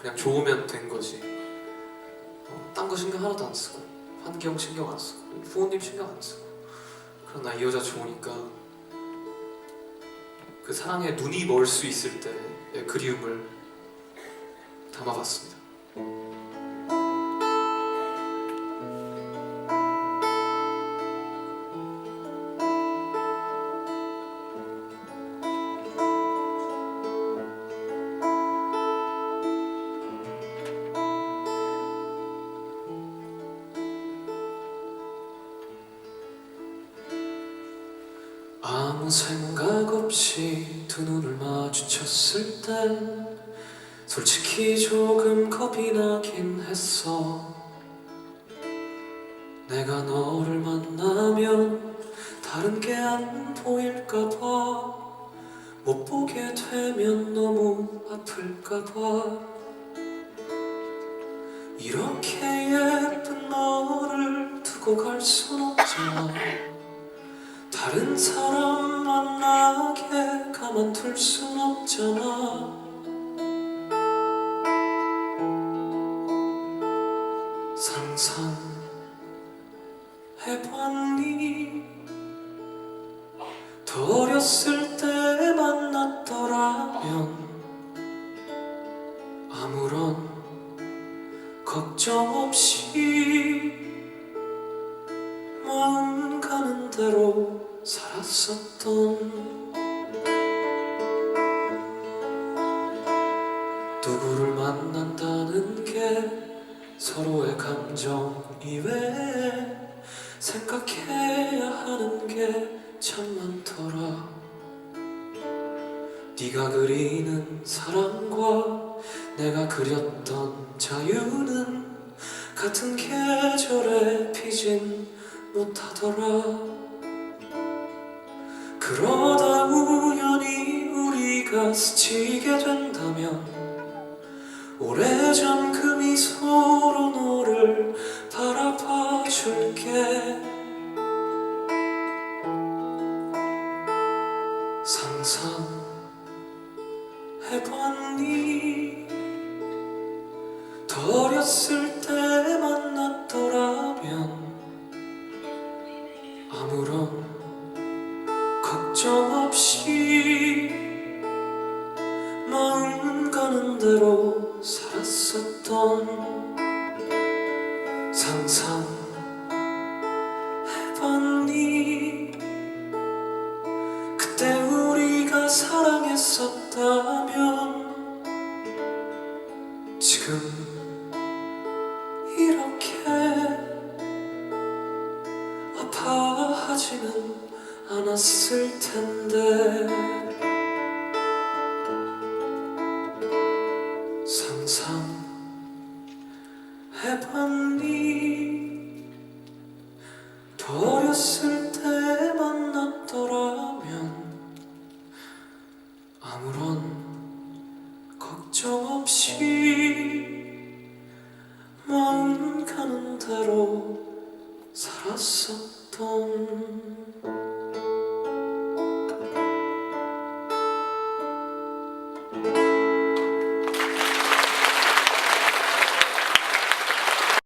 그냥 좋으면 된 거지. 어, 딴거 신경 하나도 안 쓰고 환경 신경 안 쓰고 부모님 신경 안 쓰고. 그러나 이 여자 좋으니까 그 사랑에 눈이 멀 수 있을 때의 그리움을 담아봤습니다 생각 없이 두 눈을 마주쳤을 땐 솔직히 조금 겁이 나긴 했어. 내가 너를 만나면 다른 게 안 보일까봐 못 보게 되면 너무 아플까봐. 이렇게 예쁜 너를 두고 갈 순 없잖아 다른 사람 만나게 가만둘 순 없잖아. 상상해봤니 더 어렸을 때 만났더라면 아무런 걱정 없이 마음 가는 대로 살았었던 누구를 만난다는 게 서로의 감정 이외에 생각해야 하는 게 참 많더라. 네가 그리는 사랑과 내가 그렸던 자유는 같은 계절에 피진 못하더라 그러다 우연히 우리가 스치게 된다면 오래전 그 미소로 너를 바라봐 줄게. 상상해봤니 더 어렸을 때 만났더라면 아무런 걱정 없이 마음 가는 대로 살았었던 상상해봤니? 그때 우리가 사랑했었다면 지금 이렇게 아파하지는 않았을 텐데. 상상해봤니? 더 어렸을 때 만났더라면 아무런 걱정 없이 마음 가는 대로 살았었던